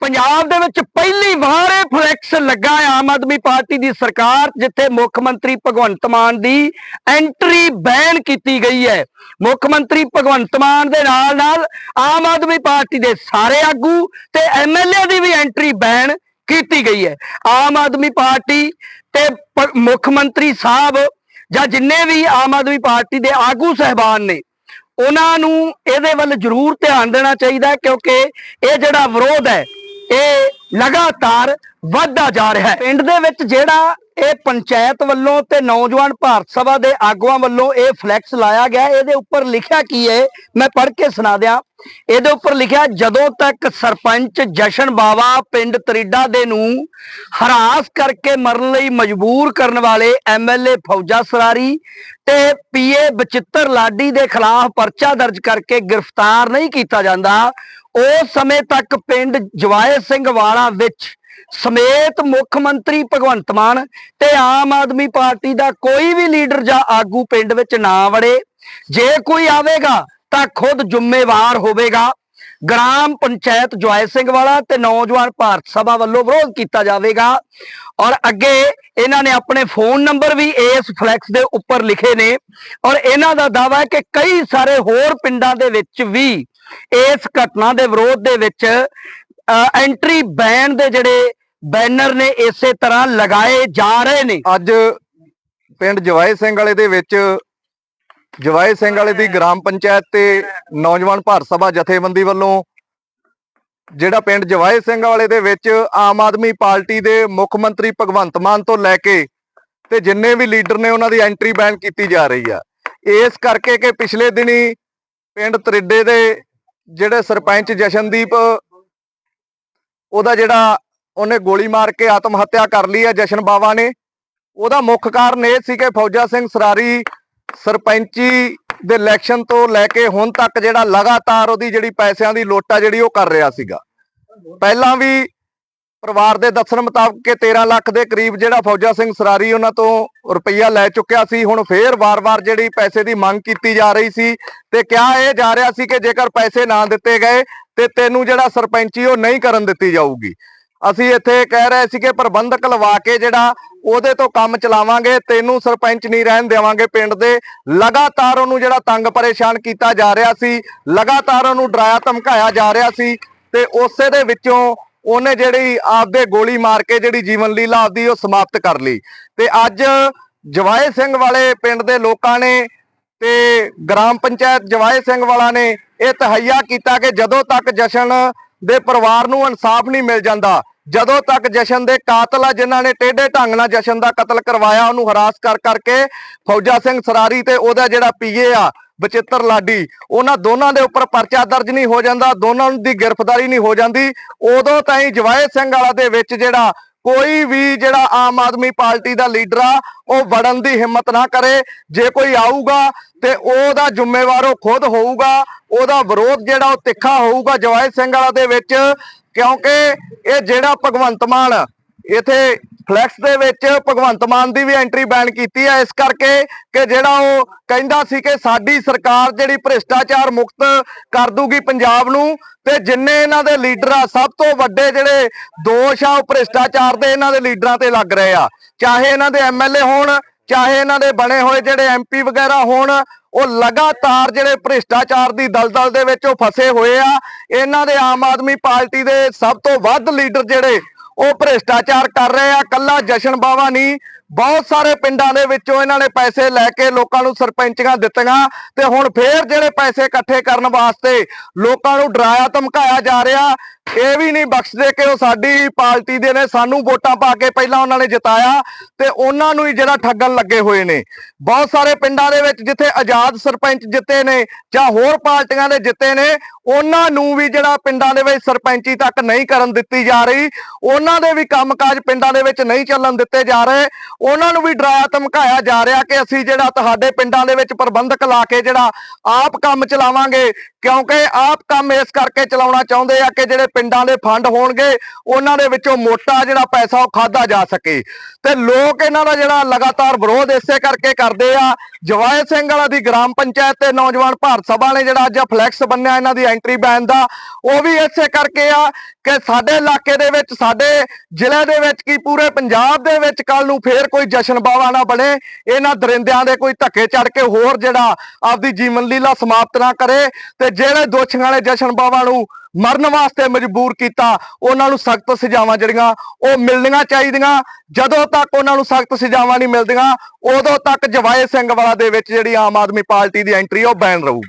ਪੰਜਾਬ ਦੇ ਵਿੱਚ ਪਹਿਲੀ ਵਾਰ ਇਹ ਫਲੈਕਸ ਲੱਗਾ ਹੈ ਆਮ ਆਦਮੀ ਪਾਰਟੀ ਦੀ ਸਰਕਾਰ, ਜਿੱਥੇ ਮੁੱਖ ਮੰਤਰੀ ਭਗਵੰਤ ਮਾਨ ਦੀ ਐਂਟਰੀ ਬੈਨ ਕੀਤੀ ਗਈ ਹੈ। ਮੁੱਖ ਮੰਤਰੀ ਭਗਵੰਤ ਮਾਨ ਦੇ ਨਾਲ ਨਾਲ ਆਮ ਆਦਮੀ ਪਾਰਟੀ ਦੇ ਸਾਰੇ ਆਗੂ ਤੇ ਐਮਐਲਏ ਦੀ ਵੀ ਐਂਟਰੀ ਬੈਨ ਕੀਤੀ ਗਈ ਹੈ। ਆਮ ਆਦਮੀ ਪਾਰਟੀ ਤੇ ਮੁੱਖ ਮੰਤਰੀ ਸਾਹਿਬ ਜਾਂ ਜਿੰਨੇ ਵੀ ਆਮ ਆਦਮੀ ਪਾਰਟੀ ਦੇ ਆਗੂ ਸਹਿਬਾਨ ਨੇ, ਉਹਨਾਂ ਨੂੰ ਇਹਦੇ ਵੱਲ ਜ਼ਰੂਰ ਧਿਆਨ ਦੇਣਾ ਚਾਹੀਦਾ ਕਿਉਂਕਿ ਇਹ ਜਿਹੜਾ ਵਿਰੋਧ ਹੈ ਇਹ ਲਗਾਤਾਰ ਵੱਧਦਾ ਜਾ ਰਿਹਾ ਹੈ। ਪਿੰਡ ਦੇ ਵਿੱਚ ਜਿਹੜਾ ਇਹ ਪੰਚਾਇਤ ਵੱਲੋਂ ਤੇ ਨੌਜਵਾਨ ਭਾਰਤ ਸਭਾ ਦੇ ਆਗੂਆਂ ਵੱਲੋਂ ਇਹ ਫਲੈਕਸ ਲਾਇਆ ਗਿਆ, ਇਹਦੇ ਉੱਪਰ ਲਿਖਿਆ ਕੀ ਹੈ ਮੈਂ ਪੜ੍ਹ ਕੇ ਸੁਣਾ ਦਿਆਂ। ਇਹਦੇ ਉੱਪਰ ਲਿਖਿਆ, ਜਦੋਂ ਤੱਕ ਸਰਪੰਚ ਜਸ਼ਨ ਬਾਵਾ ਪਿੰਡ ਤਰੀਡਾ ਦੇ ਨੂੰ ਹਰਾਸ ਕਰਕੇ ਮਰਨ ਲਈ ਮਜਬੂਰ ਕਰਨ ਵਾਲੇ ਐਮਐਲਏ ਫੌਜਾ ਸਰਾਰੀ ਤੇ ਪੀਏ ਬਚਿੱਤਰ ਲਾਡੀ ਦੇ ਖਿਲਾਫ ਪਰਚਾ ਦਰਜ ਕਰਕੇ ਗ੍ਰਿਫਤਾਰ ਨਹੀਂ ਕੀਤਾ ਜਾਂਦਾ ਉਸ ਸਮੇਂ ਤੱਕ ਪਿੰਡ ਜਵਾਏ ਸਿੰਘ ਵਾਲਾ ਵਿੱਚ ਸਮੇਤ ਮੁੱਖ ਮੰਤਰੀ ਭਗਵੰਤ ਮਾਨ ਤੇ ਆਮ ਆਦਮੀ ਪਾਰਟੀ ਦਾ ਕੋਈ ਵੀ ਲੀਡਰ ਜਾਂ ਆਗੂ ਪਿੰਡ ਵਿੱਚ ਨਾ ਵੜੇ। ਜੇ ਕੋਈ ਆਵੇਗਾ ਤਾਂ ਖੁਦ ਜ਼ਿੰਮੇਵਾਰ ਹੋਵੇਗਾ। ਗ੍ਰਾਮ ਪੰਚਾਇਤ ਜਵਾਇ ਸਿੰਘ ਵਾਲਾ ਤੇ ਨੌਜਵਾਨ ਭਾਰਤ ਸਭਾ ਵੱਲੋਂ ਵਿਰੋਧ ਕੀਤਾ ਜਾਵੇਗਾ। ਔਰ ਅੱਗੇ ਇਹਨਾਂ ਨੇ ਆਪਣੇ ਫੋਨ ਨੰਬਰ ਵੀ ਇਸ ਫਲੈਕਸ ਦੇ ਉੱਪਰ ਲਿਖੇ ਨੇ। ਔਰ ਇਹਨਾਂ ਦਾ ਦਾਅਵਾ ਹੈ ਕਿ ਕਈ ਸਾਰੇ ਹੋਰ ਪਿੰਡਾਂ ਦੇ ਵਿੱਚ ਵੀ ਇਸ ਘਟਨਾ ਦੇ ਵਿਰੋਧ ਦੇ ਵਿੱਚ ਐਂਟਰੀ ਬੈਨ ਦੇ ਜਿਹੜੇ ਬੈਨਰ ਨੇ ਇਸੇ ਤਰ੍ਹਾਂ ਲਗਾਏ ਜਾ ਰਹੇ ਨੇ। ਅੱਜ ਪਿੰਡ ਜਵਾਏ ਸਿੰਘ ਵਾਲੇ ਦੇ ਵਿੱਚ ਜਵਾਏ ਸਿੰਘ ਵਾਲੇ ਦੀ ਗ੍ਰਾਮ ਪੰਚਾਇਤ ਤੇ ਨੌਜਵਾਨ ਭਾਰਤ ਸਭਾ ਜਥੇਬੰਦੀ ਵੱਲੋਂ ਜਿਹੜਾ ਪਿੰਡ ਜਵਾਏ ਸਿੰਘ ਵਾਲੇ ਦੇ ਵਿੱਚ ਆਮ ਆਦਮੀ ਪਾਰਟੀ ਦੇ ਮੁੱਖ ਮੰਤਰੀ ਭਗਵੰਤ ਮਾਨ ਤੋਂ ਲੈ ਕੇ ਤੇ ਜਿੰਨੇ ਵੀ ਲੀਡਰ ਨੇ ਉਹਨਾਂ ਦੀ ਐਂਟਰੀ ਬੈਨ ਕੀਤੀ ਜਾ ਰਹੀ ਆ। ਇਸ ਕਰਕੇ ਕਿ ਪਿਛਲੇ ਦਿਨੀ ਪਿੰਡ ਤਰਿੱਡੇ ਦੇ ਜਿਹੜੇ ਸਰਪੰਚ ਜਸ਼ਨਦੀਪ, ਉਹਦਾ ਜਿਹੜਾ ਉਹਨੇ ਗੋਲੀ ਮਾਰ ਕੇ ਆਤਮ ਹੱਤਿਆ ਕਰ ਲਈ ਹੈ ਜਸ਼ਨ ਬਾਵਾ ਨੇ। ਉਹਦਾ ਮੁੱਖ ਕਾਰਨ ਇਹ ਸੀ ਕਿ ਫੌਜਾ ਸਿੰਘ ਸਰਾਰੀ ਸਰਪੰਚੀ ਦੇ ਇਲੈਕਸ਼ਨ ਤੋਂ ਲੈ ਕੇ ਹੁਣ ਤੱਕ ਜਿਹੜਾ ਲਗਾਤਾਰ ਉਹਦੀ ਜਿਹੜੀ ਪੈਸਿਆਂ ਦੀ ਲੋਟਾ ਜਿਹੜੀ ਉਹ ਕਰ ਰਿਹਾ ਸੀਗਾ। ਪਹਿਲਾਂ ਵੀ ਪਰਿਵਾਰ ਦੇ ਦੱਸਣ ਮੁਤਾਬਕ ਕਿ 13 ਲੱਖ ਦੇ ਕਰੀਬ ਜਿਹੜਾ ਫੌਜਾ ਸਿੰਘ ਸਰਾਰੀ ਉਹਨਾਂ ਤੋਂ ਰੁਪਈਆ ਲੈ ਚੁੱਕਿਆ ਸੀ। ਹੁਣ ਫੇਰ ਵਾਰ-ਵਾਰ ਜਿਹੜੀ ਪੈਸੇ ਦੀ ਮੰਗ ਕੀਤੀ ਜਾ ਰਹੀ ਸੀ ਤੇ ਕਿਹਾ ਇਹ ਜਾ ਰਿਹਾ ਸੀ ਕਿ ਜੇਕਰ ਪੈਸੇ ਨਾ ਦਿੱਤੇ ਗਏ ਤੇ ਤੈਨੂੰ ਜਿਹੜਾ ਸਰਪੰਚੀ ਉਹ ਨਹੀਂ ਕਰਨ ਦਿੱਤੀ ਜਾਊਗੀ। ਅਸੀਂ ਇੱਥੇ ਕਹਿ ਰਹੇ ਸੀ ਕਿ ਪ੍ਰਬੰਧਕ ਲਵਾ ਕੇ ਜਿਹੜਾ ਉਹਦੇ ਤੋਂ ਕੰਮ ਚਲਾਵਾਂਗੇ, ਤੈਨੂੰ ਸਰਪੰਚ ਨਹੀਂ ਰਹਿਣ ਦੇਵਾਂਗੇ ਪਿੰਡ ਦੇ। ਲਗਾਤਾਰ ਉਹਨੂੰ ਜਿਹੜਾ ਤੰਗ ਪਰੇਸ਼ਾਨ ਕੀਤਾ ਜਾ ਰਿਹਾ ਸੀ, ਲਗਾਤਾਰ ਉਹਨੂੰ ਡਰਾਇਆ ਧਮਕਾਇਆ ਜਾ ਰਿਹਾ ਸੀ ਤੇ ਉਸੇ ਦੇ ਵਿੱਚੋਂ ਉਹਨੇ ਜਿਹੜੀ ਆਪਦੇ ਗੋਲੀ ਮਾਰ ਕੇ ਜਿਹੜੀ ਜੀਵਨ ਲੀਲਾ ਆਪਦੀ ਉਹ ਸਮਾਪਤ ਕਰ ਲਈ। ਤੇ ਅੱਜ ਜਵਾਏ ਸਿੰਘ ਵਾਲੇ ਪਿੰਡ ਦੇ ਲੋਕਾਂ ਨੇ ਤੇ ਗ੍ਰਾਮ ਪੰਚਾਇਤ ਜਵਾਏ ਸਿੰਘ ਵਾਲਾ ਨੇ ਇਹ ਤਹਈਆ ਕੀਤਾ ਕਿ ਜਦੋਂ ਤੱਕ ਜਸ਼ਨ ਦੇ ਪਰਿਵਾਰ ਨੂੰ ਇਨਸਾਫ ਨਹੀਂ ਮਿਲ ਜਾਂਦਾ, ਜਦੋਂ ਤੱਕ ਜਸ਼ਨ ਦੇ ਕਾਤਲ ਆ ਜਿਨ੍ਹਾਂ ਨੇ ਟੇਢੇ ਢੰਗ ਨਾਲ ਜਸ਼ਨ ਦਾ ਕਤਲ ਕਰਵਾਇਆ, ਉਹਨੂੰ ਹਰਾਸ ਕਰ ਕਰਕੇ ਫੌਜਾ ਸਿੰਘ ਸਰਾਰੀ ਤੇ ਉਹਦਾ ਜਿਹੜਾ ਪੀਏ ਆ ਬਚਿੱਤਰ ਲਾਡੀ। ਉਹਨਾਂ ਦੋਨਾਂ ਦੇ ਉੱਪਰ ਪਰਚਾ ਦਰਜ ਨਹੀਂ ਹੋ ਜਾਂਦਾ, ਦੋਨਾਂ ਦੀ ਗ੍ਰਿਫਤਾਰੀ ਨਹੀਂ ਹੋ ਜਾਂਦੀ। ਉਦੋਂ ਤਾਈਂ ਜਵਾਇਦ ਸਿੰਘ ਵਾਲਾ ਦੇ ਵਿੱਚ ਜਿਹੜਾ ਕੋਈ ਵੀ ਜਿਹੜਾ ਆਮ ਆਦਮੀ ਪਾਰਟੀ ਦਾ ਲੀਡਰ ਆ, ਉਹ ਵੜਨ ਦੀ ਹਿੰਮਤ ਨਾ ਕਰੇ। ਜੇ ਕੋਈ ਆਊਗਾ ਤੇ ਉਹਦਾ ਜ਼ਿੰਮੇਵਾਰ ਉਹ ਖੁਦ ਹੋਊਗਾ, ਉਹਦਾ ਵਿਰੋਧ ਜਿਹੜਾ ਉਹ ਤਿੱਖਾ ਹੋਊਗਾ ਜਵਾਇਦ ਸਿੰਘ ਵਾਲਾ ਦੇ ਵਿੱਚ, ਕਿਉਂਕਿ ਇਹ ਜਿਹੜਾ ਭਗਵੰਤ ਮਾਨ ਇੱਥੇ ਫਲੈਕਸ ਦੇ ਵਿੱਚ ਭਗਵੰਤ ਮਾਨ ਦੀ ਵੀ ਐਂਟਰੀ ਬੈਨ ਕੀਤੀ ਹੈ ਇਸ ਕਰਕੇ ਕਿ ਜਿਹੜਾ ਉਹ ਕਹਿੰਦਾ ਸੀ ਕਿ ਸਾਡੀ ਸਰਕਾਰ ਜਿਹੜੀ ਭ੍ਰਿਸ਼ਟਾਚਾਰ ਮੁਕਤ ਕਰ ਦੂਗੀ ਪੰਜਾਬ ਨੂੰ, ਤੇ ਜਿੰਨੇ ਇਹਨਾਂ ਦੇ ਲੀਡਰ ਆ, ਸਭ ਤੋਂ ਵੱਡੇ ਜਿਹੜੇ ਦੋਸ਼ ਆ, ਉਹ ਭ੍ਰਿਸ਼ਟਾਚਾਰ ਦੇ ਇਹਨਾਂ ਦੇ ਲੀਡਰਾਂ ਤੇ ਲੱਗ ਰਹੇ ਆ। ਚਾਹੇ ਇਹਨਾਂ ਦੇ ਐਮਐਲਏ ਹੋਣ, ਚਾਹੇ ਇਹਨਾਂ ਦੇ ਬਣੇ ਹੋਏ ਜਿਹੜੇ ਐਮਪੀ ਵਗੈਰਾ ਹੋਣ, ਉਹ ਲਗਾਤਾਰ ਜਿਹੜੇ ਭ੍ਰਿਸ਼ਟਾਚਾਰ ਦੀ ਦਲਦਲ ਦੇ ਵਿੱਚ ਉਹ ਫਸੇ ਹੋਏ ਆ। ਇਹਨਾਂ ਦੇ ਆਮ ਆਦਮੀ ਪਾਰਟੀ ਦੇ ਸਭ ਤੋਂ ਵੱਧ ਲੀਡਰ ਜਿਹੜੇ ਉਹ ਭ੍ਰਿਸ਼ਟਾਚਾਰ ਕਰ ਰਹੇ ਆ, ਕੱਲਾ ਜਸ਼ਨ ਬਾਵਾ ਨਹੀਂ ਬਹੁਤ ਸਾਰੇ ਪਿੰਡਾਂ ਦੇ ਵਿੱਚੋਂ ਇਹਨਾਂ ਨੇ ਪੈਸੇ ਲੈ ਕੇ ਲੋਕਾਂ ਨੂੰ ਸਰਪੰਚੀਆਂ ਦਿੱਤੀਆਂ ਤੇ ਹੁਣ ਫੇਰ ਜਿਹੜੇ ਪੈਸੇ ਇਕੱਠੇ ਕਰਨ ਵਾਸਤੇ ਲੋਕਾਂ ਨੂੰ ਡਰਾਇਆ ਧਮਕਾਇਆ ਜਾ ਰਿਹਾ ਇਹ ਵੀ ਨਹੀਂ ਬਖਸ਼ਦੇ ਕਿ ਉਹ ਸਾਡੀ ਪਾਰਟੀ ਦੇ ਨੇ, ਸਾਨੂੰ ਵੋਟਾਂ ਪਾ ਕੇ ਪਹਿਲਾਂ ਉਹਨਾਂ ਨੇ ਜਿਤਾਇਆ ਤੇ ਉਹਨਾਂ ਨੂੰ ਹੀ ਜਿਹੜਾ ਠੱਗਣ ਲੱਗੇ ਹੋਏ ਨੇ। ਬਹੁਤ ਸਾਰੇ ਪਿੰਡਾਂ ਦੇ ਵਿੱਚ ਜਿੱਥੇ ਆਜ਼ਾਦ ਸਰਪੰਚ ਜਿੱਤੇ ਨੇ ਜਾਂ ਹੋਰ ਪਾਰਟੀਆਂ ਦੇ ਜਿੱਤੇ ਨੇ, ਉਹਨਾਂ ਨੂੰ ਵੀ ਜਿਹੜਾ ਪਿੰਡਾਂ ਦੇ ਵਿੱਚ ਸਰਪੰਚੀ ਤੱਕ ਨਹੀਂ ਕਰਨ ਦਿੱਤੀ ਜਾ ਰਹੀ, ਉਹਨਾਂ ਦੇ ਵੀ ਕੰਮਕਾਜ ਪਿੰਡਾਂ ਦੇ ਵਿੱਚ ਨਹੀਂ ਚੱਲਣ ਦਿੱਤੇ ਜਾ ਰਹੇ, ਉਹਨਾਂ ਨੂੰ ਵੀ ਡਰਾਇਆ ਧਮਕਾਇਆ ਜਾ ਰਿਹਾ ਕਿ ਅਸੀਂ ਜਿਹੜਾ ਤੁਹਾਡੇ ਪਿੰਡਾਂ ਦੇ ਵਿੱਚ ਪ੍ਰਬੰਧਕ ਲਾ ਕੇ ਜਿਹੜਾ ਆਪ ਕੰਮ ਚਲਾਵਾਂਗੇ, ਕਿਉਂਕਿ ਆਪ ਕੰਮ ਇਸ ਕਰਕੇ ਚਲਾਉਣਾ ਚਾਹੁੰਦੇ ਆ ਕਿ ਜਿਹੜੇ ਪਿੰਡਾਂ ਦੇ ਫੰਡ ਹੋਣਗੇ, ਉਹਨਾਂ ਦੇ ਵਿੱਚੋਂ ਮੋਟਾ ਜਿਹੜਾ ਪੈਸਾ ਉਹ ਖਾਦਾ ਜਾ ਸਕੇ। ਤੇ ਲੋਕ ਇਹਨਾਂ ਦਾ ਜਿਹੜਾ ਲਗਾਤਾਰ ਵਿਰੋਧ ਇਸੇ ਕਰਕੇ ਕਰਦੇ ਆ। ਜਵਾਏ ਸਿੰਘ ਵਾਲਾ ਦੀ ਗ੍ਰਾਮ ਪੰਚਾਇਤ ਤੇ ਨੌਜਵਾਨ ਭਾਰਤ ਸਭਾ ਨੇ ਜਿਹੜਾ ਅੱਜ ਫਲੈਕਸ ਬੰਨਿਆ ਇਹਨਾਂ ਦੀ ਐਂਟਰੀ ਬੈਨ ਦਾ, ਉਹ ਵੀ ਇਸੇ ਕਰਕੇ ਆ ਕਿ ਸਾਡੇ ਇਲਾਕੇ ਦੇ ਵਿੱਚ, ਸਾਡੇ ਜ਼ਿਲ੍ਹੇ ਦੇ ਵਿੱਚ ਕੀ ਪੂਰੇ ਪੰਜਾਬ ਦੇ ਵਿੱਚ ਕੱਲ ਨੂੰ ਫੇਰ ਕੋਈ ਜਸ਼ਨ ਬਾਵਾ ਨਾ ਬਣੇ, ਇਹਨਾਂ ਦਰਿੰਦਿਆਂ ਦੇ ਕੋਈ ਧੱਕੇ ਚੜ ਕੇ ਹੋਰ ਜਿਹੜਾ ਆਪਦੀ ਜੀਵਨ ਲੀਲਾ ਸਮਾਪਤ ਨਾ ਕਰੇ। ਤੇ ਜਿਹੜੇ ਦੋਸ਼ੀਆਂ ਵਾਲੇ ਜਸ਼ਨ ਬਾਵਾ ਨੂੰ ਮਰਨ ਵਾਸਤੇ ਮਜਬੂਰ ਕੀਤਾ। ਉਹਨਾਂ ਨੂੰ ਸਖਤ ਸਜ਼ਾਵਾਂ ਜਿਹੜੀਆਂ, ਉਹ ਮਿਲਣੀਆਂ ਚਾਹੀਦੀਆਂ। ਜਦੋਂ ਤੱਕ ਉਹਨਾਂ ਨੂੰ ਸਖਤ ਸਜ਼ਾਵਾਂ ਨਹੀਂ ਮਿਲਦੀਆਂ, ਉਦੋਂ ਤੱਕ ਜਵਾਏ ਸਿੰਘ ਵਾਲਾ ਦੇ ਵਿੱਚ ਜਿਹੜੀ ਆਮ ਆਦਮੀ ਪਾਰਟੀ ਦੀ ਐਂਟਰੀ ਉਹ ਬੈਨ ਰਹੂ।